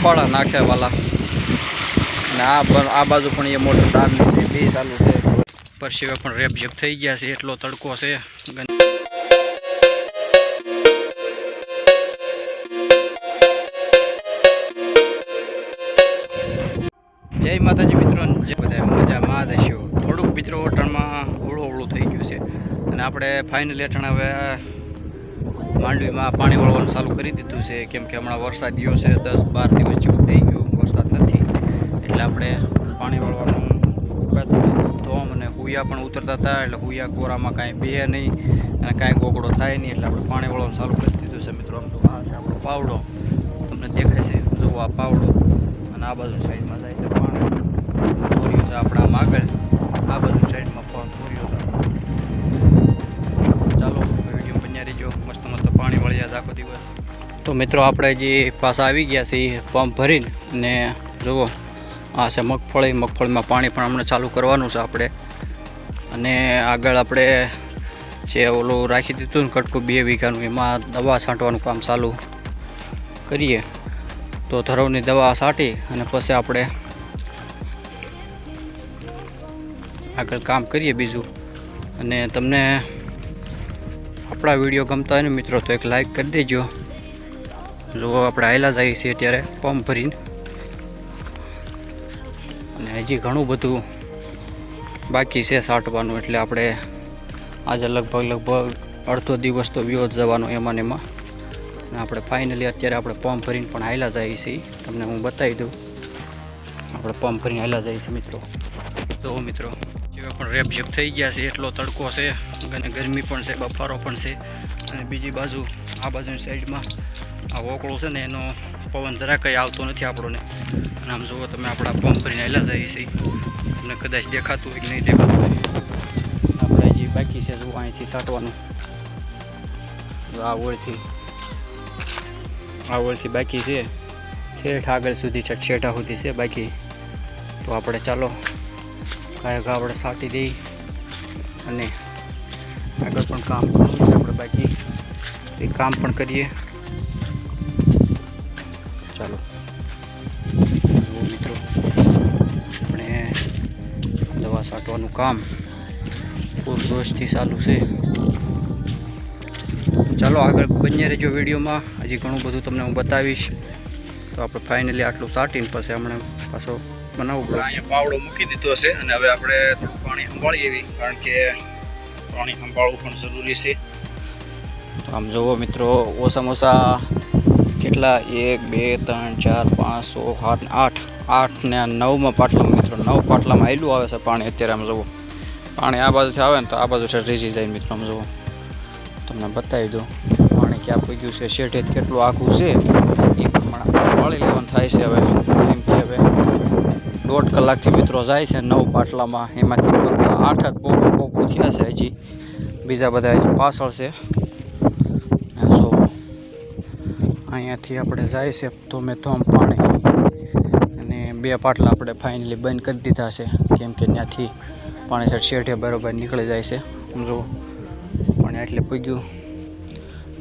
કપાળા નાખ્યા વાલા. અને આ આ બાજુ પણ એ મોટર તાર છે બે ચાલુ છે. પર સિવાય પણ રેપ જેપ થઈ ગયા છે, એટલો તડકો છે. જય માતાજી મિત્રો, જે બધા મજામાં દેશો થોડુંક મિત્રો અટણમાં ઓળું ઓળું થઈ ગયું છે. અને આપણે ફાઇનલી અટણ હવે માંડવીમાં પાણી વળવાનું ચાલુ કરી દીધું છે. કેમ કે હમણાં વરસાદ ગયો છે, દસ બાર દિવસ જેવું થઈ ગયું. વરસાદ નથી. એટલે આપણે પાણી વળવાનું ધોમ અને હુયા પણ ઉતરતા હતા. એટલે હુયા કોરામાં કાંઈ બે નહીં અને કાંઈ ગોગડો થાય નહીં. એટલે આપણે પાણી વળવાનું ચાલુ કરી દીધું છે. મિત્રો, આમ તો આ છે આપણો પાવડો. તમને દેખાય છે. જુઓ આ પાવડો અને આ બાજુ સાઈડમાં જાય છે પાણી. આપણા આગળ આ બાજુ સાઈડમાં જાય આખો દિવસ. તો મિત્રો, આપણે જે પાછા આવી ગયા છીએ પંપ ભરીને, ને જુઓ, આ છે મગફળી. મગફળીમાં પાણી પણ હમણાં ચાલુ કરવાનું છે આપણે. અને આગળ આપણે જે ઓલું રાખી દીધું ને કટકું બે વીઘાનું, એમાં દવા છાંટવાનું કામ ચાલુ કરીએ. તો ધરવની દવા છાંટી અને પછી આપણે આગળ કામ કરીએ બીજું. અને તમને આપણા વીડિયો ગમતા હોય ને મિત્રો, તો એક લાઈક કરી દેજો. જો આપણે આયલા જઈએ છીએ અત્યારે પંપ ભરીને. અને હજી ઘણું બધું બાકી છે સાટવાનું, એટલે આપણે આજે લગભગ લગભગ અડધો દિવસ તો વ્યો જવાનો એમાં ને એમાં. આપણે ફાઇનલી અત્યારે આપણે પંપ ભરીને પણ હાયલા જઈએ છીએ. તમને હું બતાવી દઉં. આપણે પંપ ભરીને હાયલા જઈએ છીએ મિત્રો. તો મિત્રો જેવા પણ રેપઝેપ થઈ ગયા છે, એટલો તડકો છે અને ગરમી પણ છે, બફારો પણ છે. અને બીજી બાજુ, આ બાજુની સાઈડમાં આ ઓકળો છે ને, એનો પવન જરા કંઈ આવતો નથી આપણને. અને આમ જુઓ તમે આપણા પંપ ભરીને હાયલા જઈએ છીએ અને કદાચ દેખાતું હોય કે નહીં દેખાતું આપણે જે બાકી છે જુઓ, અહીંથી સાટવાનું આ ઓળથી આ ઓળથી બાકી છે. છેઠ આગળ સુધી, છઠ છેઠા સુધી છે બાકી. તો આપણે ચાલો કાંઈક આપણે સાટી દઈ અને આગળ પણ કામ કરવું આપણે બાકી એ કામ પણ કરીએ. ચાલો. મિત્રો, આપણે દવા સાટવાનું કામ પૂરજોશથી ચાલુ છે. ચાલો, આગળ બન્યા રહેજો વિડીયોમાં. હજી ઘણું બધું તમને હું બતાવીશ. તો આપણે ફાઇનલી આટલું સાટીને પછી હમણાં પાછો બનાવવું પડે અહીંયા પાવડો મૂકી દીધો છે અને હવે આપણે થોડું પાણી સંભાળીએ એવી કારણ કે પાણી સંભાળવું પણ જરૂરી છે. તો આમ જુઓ મિત્રો ઓછામાં ઓછા કેટલા? એક બે ત્રણ ચાર પાંચ સો સાત આઠ. આઠ ને નવમાં પાટલામાં મિત્રો નવ પાટલામાં આવેલું આવે છે પાણી અત્યારે આમ જુઓ. પાણી આ બાજુથી આવે ને તો આ બાજુ રીજી જાય મિત્રો આમ જુઓ. તમને બતાવી દઉં પાણી ક્યાં પૂગ્યું છે શેઠે કેટલું આખું છે? એ પ્રમાણે વાળી લેવાનું થાય છે હવે. એમ હવે દોઢ કલાકથી મિત્રો જાય છે નવ પાટલામાં. એમાંથી આઠ જ પોપો પોપો થયા છે હજી. બીજા બધા હજી પાછળ છે. સો અહીંયાથી આપણે જાય છે તો મેં ધોમ પાણી. અને બે પાટલા આપણે ફાઇનલી બંધ કરી દીધા છે. કેમ કે ત્યાંથી પાણી છે શેઠે બરોબર નીકળી જાય છે. જો પાણી એટલે પૂગ્યું.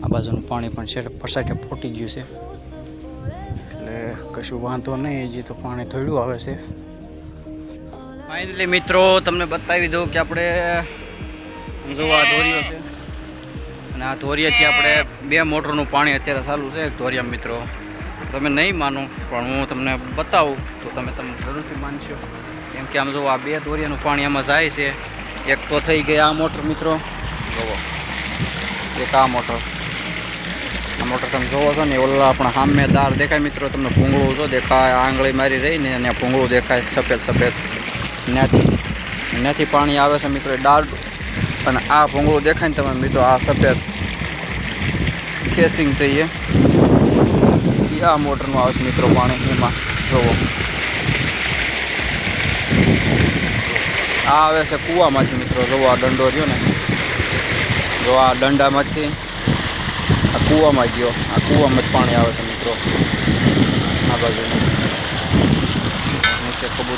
આ બાજુનું પાણી પણ છે પસાટે ફૂટી ગયું છે. એટલે કશું વાંધો નહીં, હજી તો પાણી થોડું આવે છે. ફાઇનલી મિત્રો, તમને બતાવી દઉં કે આપણે જો આ ધોરીઓ છે. અને આ ધોરિયાથી આપણે બે મોટરનું પાણી અત્યારે ચાલુ છે ધોરિયા મિત્રો. તમે નહીં માનો, પણ હું તમને બતાવું, તો તમે તમે જરૂરથી માનશો. કેમ કે આમ જો આ બે ધોરિયાનું પાણી આમાં જાય છે. એક તો થઈ ગઈ આ મોટર, મિત્રો. જોવો. એક આ મોટર. આ મોટર તમે જોવો છો ને ઓલા આપણા સામે દાર દેખાય, મિત્રો. તમને ભૂંગળું જો દેખાય, આંગળી મારી રહી ને અને ભૂંગળું દેખાય, સફેદ સફેદ. ત્યાંથી ત્યાંથી પાણી આવે છે મિત્રો દાળ અને આ ભૂંગળું દેખાય ને તમે મિત્રો, આ સફેદ ખેસિંગ છે એ. આ મોટરનું આવે છે મિત્રો પાણી, એમાં, જોવો. આ આવે છે કૂવામાંથી મિત્રો, જોવો આ દંડો રહ્યો ને. જો આ દંડામાંથી, આ કૂવામાં ગયો, આ કૂવામાં જ પાણી આવે છે મિત્રો. આ બાજુ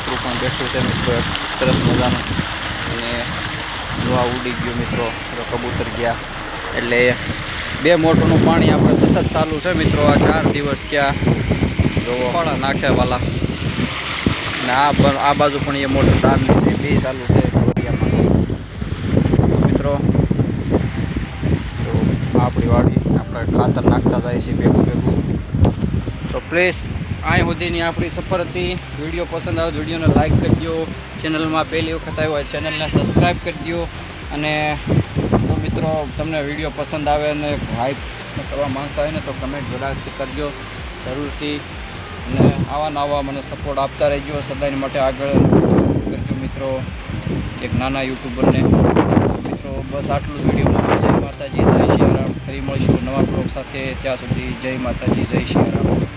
નીચે પણ બેઠું છે મિત્રો સરસ મજાનું. અને જોવા ઉડી ગયું મિત્રો કબૂતર ગયા. એટલે બે મોટરનું પાણી આપણે સતત ચાલુ છે મિત્રો, આ ચાર દિવસ ત્યાં જોવો ફુવાળા નાખ્યા વાલા? અને આ બાજુ પણ એ મોટર ચાલુ છે, બે ચાલુ છે ગોરિયામાં મિત્રો આપણી વાડી આપણે ખાતર નાખતા જાય છે ભેગું ભેગું. તો પ્લીઝ અહીં સુધીની આપણી સફર હતી વીડિયો પસંદ આવે વિડીયોને લાઈક કરજો. ચેનલમાં પહેલી વખત આવ્યો હોય ચેનલને સબસ્ક્રાઈબ કરી દો અને તો મિત્રો, તમને વીડિયો પસંદ આવે અને હાઈપ કરવા માંગતા હોય ને તો કમેન્ટ જરાકથી કરજો જરૂરથી. અને આવા નવા મને સપોર્ટ આપતા રહેજો. સદાય માટે આગળ કરજો મિત્રો, એક નાના યુટ્યુબરને મિત્રો, બસ આટલું વિડીયોમાં જય માતાજી, જય શ્રી રામ. ફરી મળીશું નવા બ્લોગ સાથે. ત્યાં સુધી જય માતાજી, જય શ્રી રામ.